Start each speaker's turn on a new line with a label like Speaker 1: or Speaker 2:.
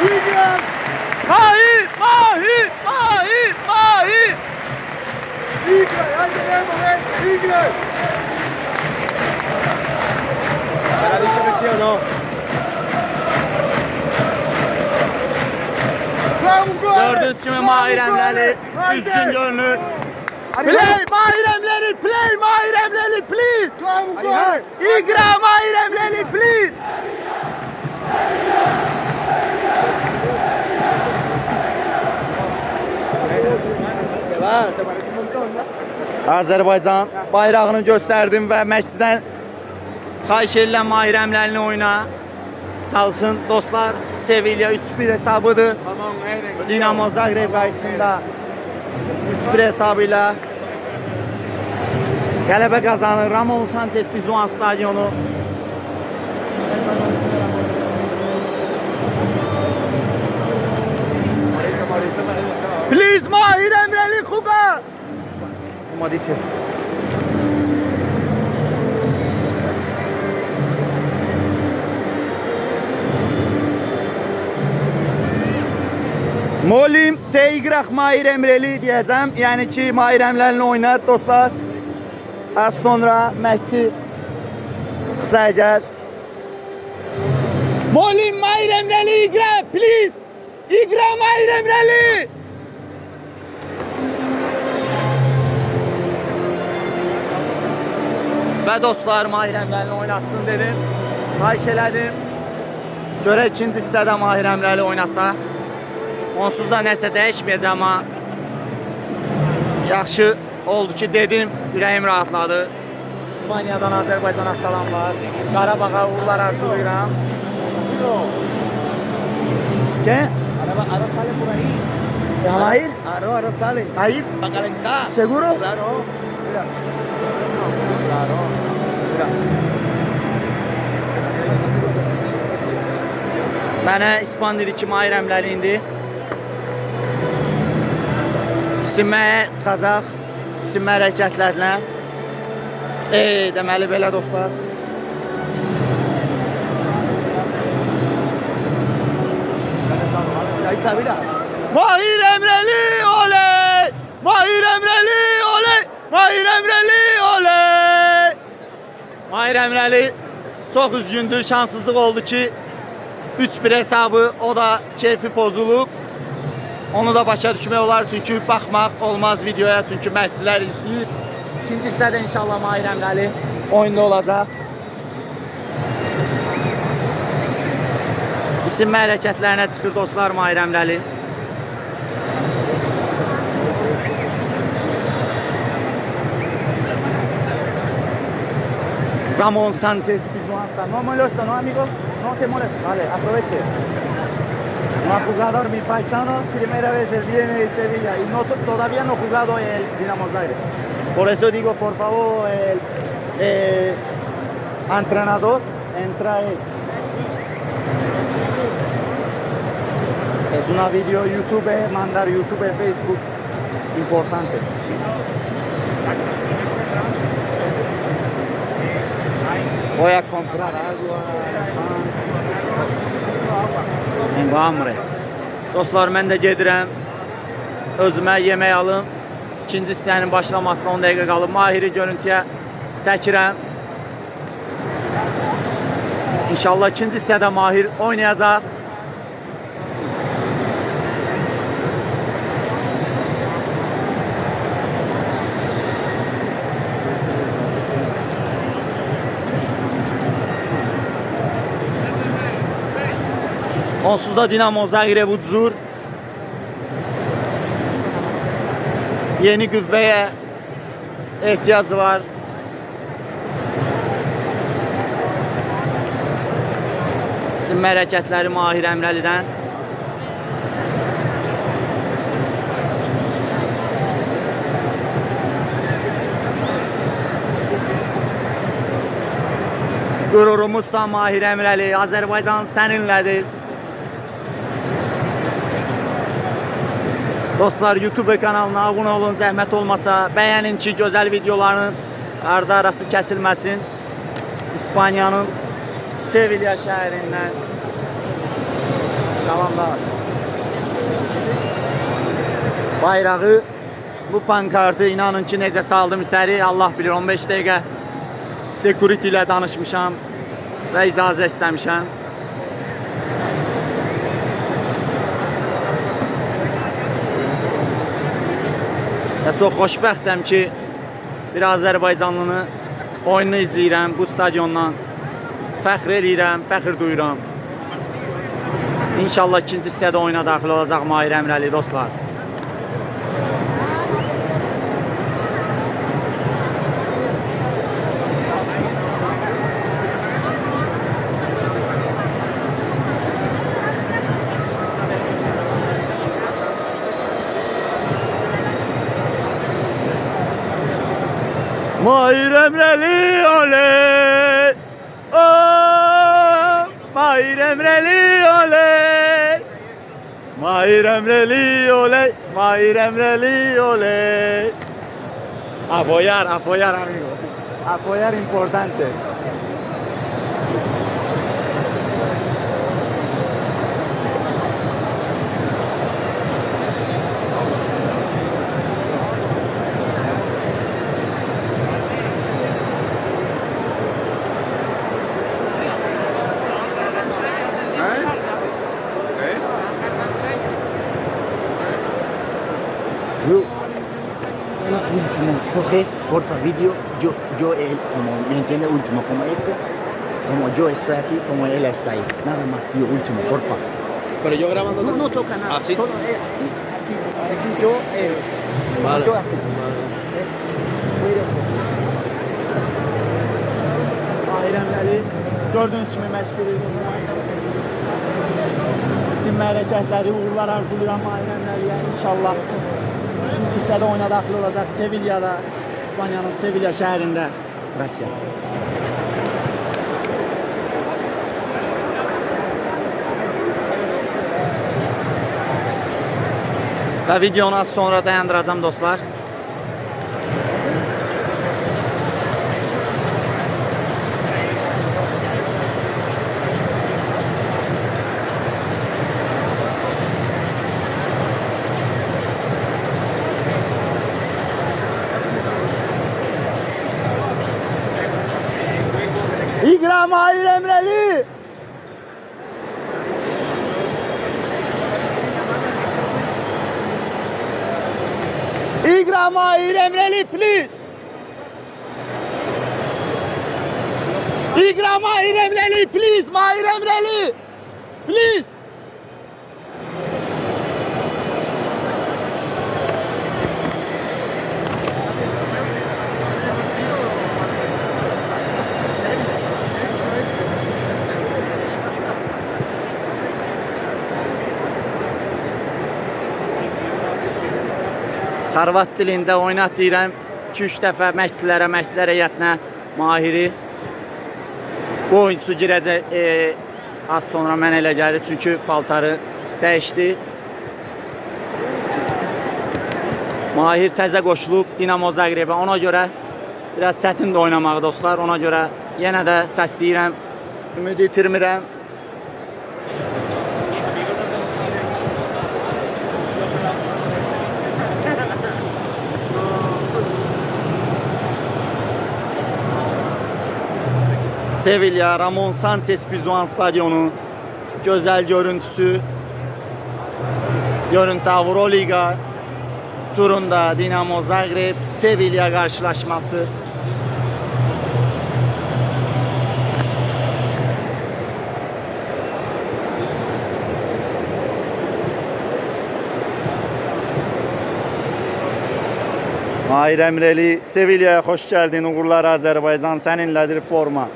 Speaker 1: Tigran!
Speaker 2: Mahir, Mahir, Mahir, Mahir.
Speaker 1: Tigran! Ahí tenemos, ¿eh? Tigran!
Speaker 2: ¿Me ha dicho que sí o no? Gördüğünüz gibi Mahir Emreli üzgün görünür. Play Mahir Emreli, play Mahir Emreli, please. İgra Mahir Emreli, please. Azərbaycan bayrağını göstərdim və məşqdən xahiş edirəm Mahir Əmrəlini oyna. Salsın dostlar. Sevilla 3-1 hesabıdır. Dinamo Zagreb qarşısında 3-1 hesabıyla qələbə qazanır. Ramon Sanchez Pizjuan stadionu. Mahir Emreli Kuga. Como dice? Molim Teygraq Mahir Emreli deyəcəm. Yəni ki, Mahir Emrəlini oynat dostlar. Az sonra məşqçi çıxsa əgər. Molim Mahir Emreli iqra, please. İqra Mahir Emreli. Və dostlar Mahir Əmrəlini oynatsın dedim. Xahiş elədim. Görə ikinci hissədə Mahir Əmrəli oynasa. Onsuz da nəsə dəyişməyəcək amma yaxşı oldu ki dedim, ürəyim rahatladı. İspaniyadan Azərbaycana salamlar. Qarabağa uğurlar arzulayıram. Què?
Speaker 3: Ahora, ahora sale por ahí.
Speaker 2: Ya Mahir?
Speaker 3: Ahora, ahora sale.
Speaker 2: Ahí?
Speaker 3: Para calentar.
Speaker 2: Seguro?
Speaker 3: Claro. Mira.
Speaker 2: Mənə İspan dili ki Mahir Əmrəli indi. İsinməyə çıxacaq. İsinmə hərəkətlərlə. E, deməli belə dostlar. Mahir Emreli oley! Mahir Emreli oley! Mahir Emreli oley! Mahir Emreli çok üzgündü, şanssızlık oldu ki 3-1 hesabı o da keyfi pozulub. Onu da başa düşmək olar çünki baxmaq olmaz videoya çünki məşqçilər izləyir. İkinci hissədə inşallah Mahir Emreli oyunda olacaq. İsinmə hərəkətlərinə çıxır dostlar Mahir Emreli. Ramón Sánchez Pizjuan. No molesto, ¿no, amigo? No te molesta. Vale, aproveche. No ha jugado mi paisano, primera vez él viene de Sevilla y no, todavía no ha jugado el Dinamo Zagreb. Por eso digo, por favor, el eh, entrenador, entra él. Es una video YouTube, mandar YouTube, Facebook, importante. Voy a comprar agua. Tengo hambre. Dostlar, mən də gedirəm. Özümə yemək alım. İkinci hissənin başlamasına 10 dəqiqə qalıb. Mahiri görüntüyə çəkirəm. İnşallah ikinci hissədə Mahir oynayacaq. Onsuz da Dinamo Zagreb udzur. Yeni qüvvəyə ehtiyacı var. Sinmə hərəkətləri Mahir Əmrəlidən. Qürurumuzsan Mahir Əmrəli, Azərbaycan səninlədir. Dostlar YouTube kanalına abunə olun, zəhmət olmasa. Bəyənin ki, gözəl videoların ardı arası kəsilməsin. İspaniyanın Sevilla şəhərindən
Speaker 3: Salamlar.
Speaker 2: Bayrağı bu pankartı inanın ki necə saldım içəri Allah bilir 15 dəqiqə security ilə danışmışam və icazə istəmişəm. Və çox xoşbəxtəm ki, bir Azərbaycanlını oyununu izləyirəm bu stadiondan. Fəxr eləyirəm, fəxr duyuram. İnşallah ikinci hissədə oyuna daxil olacaq Mahir Əmrəli dostlar. Mahir Emreli oley oh, Mahir Emreli Apoyar, apoyar amigo. Apoyar importante
Speaker 3: porfa, vídeo, yo, yo, él, como, ¿me entiende? Último, como ese, como yo estoy aquí, como él está ahí. Nada más, tío, último, porfa.
Speaker 1: Pero yo grabando.
Speaker 3: No, no toca nada,
Speaker 1: ¿Así?
Speaker 3: solo él, así, aquí, aquí, yo, él.
Speaker 1: Vale.
Speaker 3: Yo aquí. Eh, puede.
Speaker 2: Mahir Əmrəli gördüyünüz kimi məşğul İsim və hərəkətləri, uğurlar arzulayıram Mahir Əmrəliyə inşallah. Oyuna daxil olacaq Sevilla'da, İspaniyanın Sevilla şəhərində.
Speaker 3: Gracias.
Speaker 2: Və videonu az sonra dayandıracağım dostlar. İkram Mahir Emreli. İkram Mahir Emreli please. İkram Mahir Emreli please. Mahir Emreli. Please. Xarvat dilində oynat deyirəm. 2-3 dəfə məşqçilərə, məşqçilər heyətinə Mahiri bu oyunçusu girəcək e, az sonra mən elə gəlir çünki paltarı dəyişdi. Mahir təzə qoşulub Dinamo Zagrebə. Ona görə biraz çətindir oynamağı dostlar. Ona görə yenə də səsləyirəm. Ümid itirmirəm. Sevilla Ramon Sanchez Pizjuan stadyonu gözəl görüntüsü Görüntü Avroliga turunda Dinamo Zagreb Sevilla karşılaşması Mahir Emreli Sevilla'ya hoş geldin. Uğurlar Azerbaycan seninledir forma.